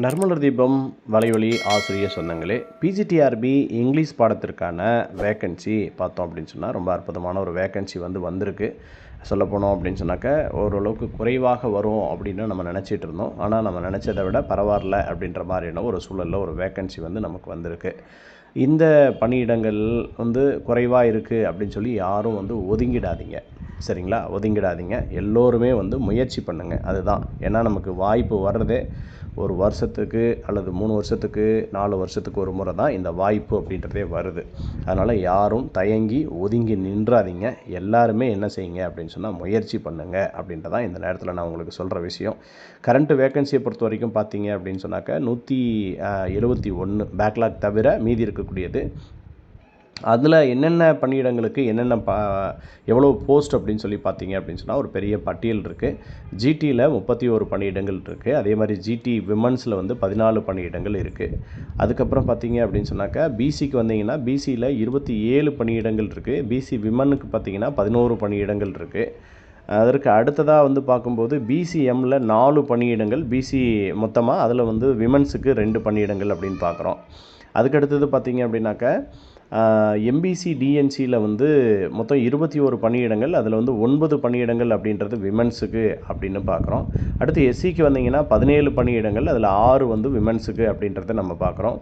நர்மலர் தீபம் வலைவழி ஆசிரியர் சொந்தங்களே பிஜிடிஆர்பி இங்கிலீஷ் பாடத்திற்கான வேக்கன்சி பார்த்தோம் அப்படின்னு சொன்னால் ரொம்ப அற்புதமான ஒரு வேக்கன்சி வந்து வந்திருக்கு. சொல்ல போனோம் அப்படின்னு சொன்னாக்க ஓரளவுக்கு குறைவாக வரும் அப்படின்னு நம்ம நினச்சிட்டு இருந்தோம். ஆனால் நம்ம நினச்சதை விட பரவாயில்ல அப்படின்ற மாதிரியான ஒரு சூழலில் ஒரு வேக்கன்சி வந்து நமக்கு வந்திருக்கு. இந்த பணியிடங்கள் வந்து குறைவாக இருக்குது அப்படின்னு சொல்லி யாரும் வந்து ஒதுங்கிடாதீங்க. சரிங்களா? ஒதுங்கிடாதீங்க. எல்லோருமே வந்து முயற்சி பண்ணுங்கள் அதுதான். ஏன்னா நமக்கு வாய்ப்பு வர்றதே ஒரு வருஷத்துக்கு அல்லது மூணு வருஷத்துக்கு நாலு வருஷத்துக்கு ஒரு முறை தான் இந்த வாய்ப்பு அப்படின்றதே வருது. அதனால் யாரும் தயங்கி ஒதுங்கி நின்றாதீங்க. எல்லாருமே என்ன செய்யுங்க அப்படின்னு சொன்னால் முயற்சி பண்ணுங்க அப்படின்றதான் இந்த நேரத்தில் நான் உங்களுக்கு சொல்கிற விஷயம். கரண்ட்டு வேக்கன்சியை பொறுத்த வரைக்கும் பார்த்தீங்க அப்படின்னு சொன்னாக்க நூற்றி எழுபத்தி ஒன்று பேக்லாக் தவிர மீதி இருக்கக்கூடியது அதில் என்னென்ன பணியிடங்களுக்கு என்னென்ன ப எவ்வளோ போஸ்ட் அப்படின்னு சொல்லி பார்த்தீங்க அப்படின்னு சொன்னால் ஒரு பெரிய பட்டியல் இருக்குது ஜிடியில் முப்பத்தி ஒரு பணியிடங்கள் இருக்குது அதே மாதிரி ஜிடி விமன்ஸில் வந்து பதினாலு பணியிடங்கள் இருக்குது அதுக்கப்புறம் பார்த்தீங்க அப்படின்னு சொன்னாக்கா பிசிக்கு வந்தீங்கன்னா பிசியில் இருபத்தி ஏழு பணியிடங்கள் இருக்குது பிசி விமனுக்கு பார்த்தீங்கன்னா பதினோரு பணியிடங்கள் இருக்குது அதற்கு அடுத்ததாக வந்து பார்க்கும்போது பிசிஎம்மில் நாலு பணியிடங்கள் பிசி மொத்தமாக அதில் வந்து விமன்ஸுக்கு ரெண்டு பணியிடங்கள் அப்படின்னு பார்க்குறோம். அதுக்கு அடுத்தது பார்த்தீங்க அப்படின்னாக்க எம்பிசி டிஎன்சியில் வந்து மொத்தம் இருபத்தி ஒரு பணியிடங்கள் அதில் வந்து ஒன்பது பணியிடங்கள் அப்படின்றது விமன்ஸுக்கு அப்படின்னு பார்க்குறோம் அடுத்து எஸ்சிக்கு வந்தீங்கன்னா பதினேழு பணியிடங்கள் அதில் ஆறு வந்து விமன்ஸுக்கு அப்படின்றத நம்ம பார்க்குறோம்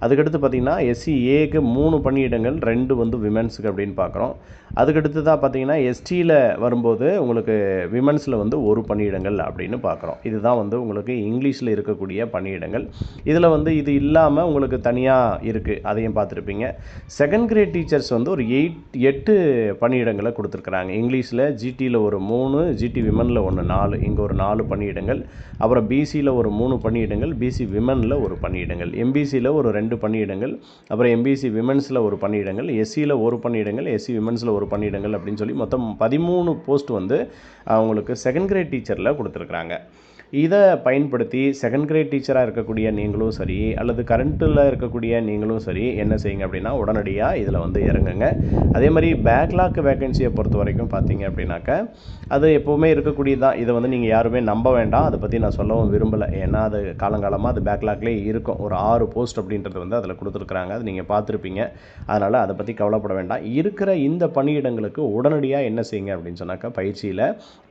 அதுக்கடுத்து பார்த்திங்கன்னா எஸ்சி ஏக்கு மூணு பணியிடங்கள் ரெண்டு வந்து விமன்ஸுக்கு அப்படின்னு பார்க்குறோம் அதுக்கடுத்து தான் பார்த்தீங்கன்னா எஸ்டியில் வரும்போது உங்களுக்கு விமன்ஸில் வந்து ஒரு பணியிடங்கள் அப்படின்னு பார்க்குறோம் இதுதான் வந்து உங்களுக்கு இங்கிலீஷில் இருக்கக்கூடிய பணியிடங்கள். இதில் வந்து இது இல்லாமல் உங்களுக்கு தனியாக இருக்குது அதையும் பார்த்துருப்பீங்க செகண்ட் கிரேட் டீச்சர்ஸ் வந்து ஒரு எயிட் எட்டு பணியிடங்களை கொடுத்துருக்குறாங்க. இங்கிலீஷில் ஜிடியில் ஒரு மூணு ஜிடி விமனில் ஒன்று நாலு இங்கே ஒரு நாலு பணியிடங்கள். அப்புறம் பிசியில் ஒரு மூணு பணியிடங்கள் பிசி விமனில் ஒரு பணியிடங்கள். எம்பிசியில் ஒரு ரெண்டு பணியிடங்கள் அப்புறம் எம்பிசி விமன்ஸில் ஒரு பணியிடங்கள் எஸ்சியில் ஒரு பணியிடங்கள் எஸ்சி விமன்ஸில் ஒரு பணியிடங்கள் அப்படின்னு சொல்லி மொத்தம் பதிமூணு போஸ்ட் வந்து அவங்களுக்கு செகண்ட் கிரேட் டீச்சரில் கொடுத்துருக்குறாங்க. இதை பயன்படுத்தி செகண்ட் கிரேட் டீச்சராக இருக்கக்கூடிய நீங்களும் சரி அல்லது கரண்ட்டில் இருக்கக்கூடிய நீங்களும் சரி என்ன செய்யுங்க அப்படின்னா உடனடியாக இதில் வந்து இறங்குங்க. அதே மாதிரி பேக்லாக் வேகன்சியை பொறுத்த வரைக்கும் பார்த்தீங்க அப்படின்னாக்க அது எப்போவுமே இருக்கக்கூடியது தான் இதை வந்து நீங்கள் யாருமே நம்ப வேண்டாம். அதை பற்றி நான் சொல்லவும் விரும்பலை. ஏன்னா அது காலங்காலமாக அது பேக்லாக்லேயே இருக்கும். ஒரு ஆறு போஸ்ட் அப்படின்றது வந்து அதில் கொடுத்துருக்குறாங்க. அது நீங்கள் பார்த்துருப்பீங்க. அதனால் அதை பற்றி கவலைப்பட வேண்டாம். இருக்கிற இந்த பணியிடங்களுக்கு உடனடியாக என்ன செய்யுங்க அப்படின்னு சொன்னாக்கா பயிற்சியில்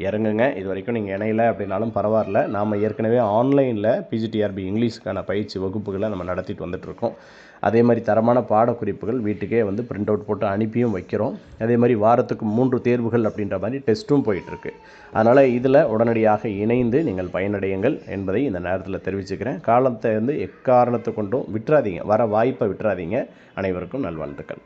இறங்குங்க. இது வரைக்கும் நீங்கள் இணையில அப்படின்னாலும் பரவாயில்ல. நாம் ஏற்கனவே ஆன்லைனில் பிஜிடிஆர்பி இங்கிலீஷுக்கான பயிற்சி வகுப்புகளை நம்ம நடத்திட்டு வந்துட்டுருக்கோம். அதே மாதிரி தரமான பாடக்குறிப்புகள் வீட்டுக்கே வந்து பிரிண்ட் அவுட் போட்டு அனுப்பியும் வைக்கிறோம். அதே மாதிரி வாரத்துக்கு மூன்று தேர்வுகள் அப்படின்ற மாதிரி டெஸ்ட்டும் போயிட்டுருக்கு. அதனால் இதில் உடனடியாக இணைந்து நீங்கள் பயனடையுங்கள் என்பதை இந்த நேரத்தில் தெரிவிச்சுக்கிறேன். காலத்தை வந்து எக்காரணத்தை கொண்டும் விட்டுறாதீங்க. வர வாய்ப்பை விட்டுறாதீங்க. அனைவருக்கும் நல்வாழ்த்துக்கள்.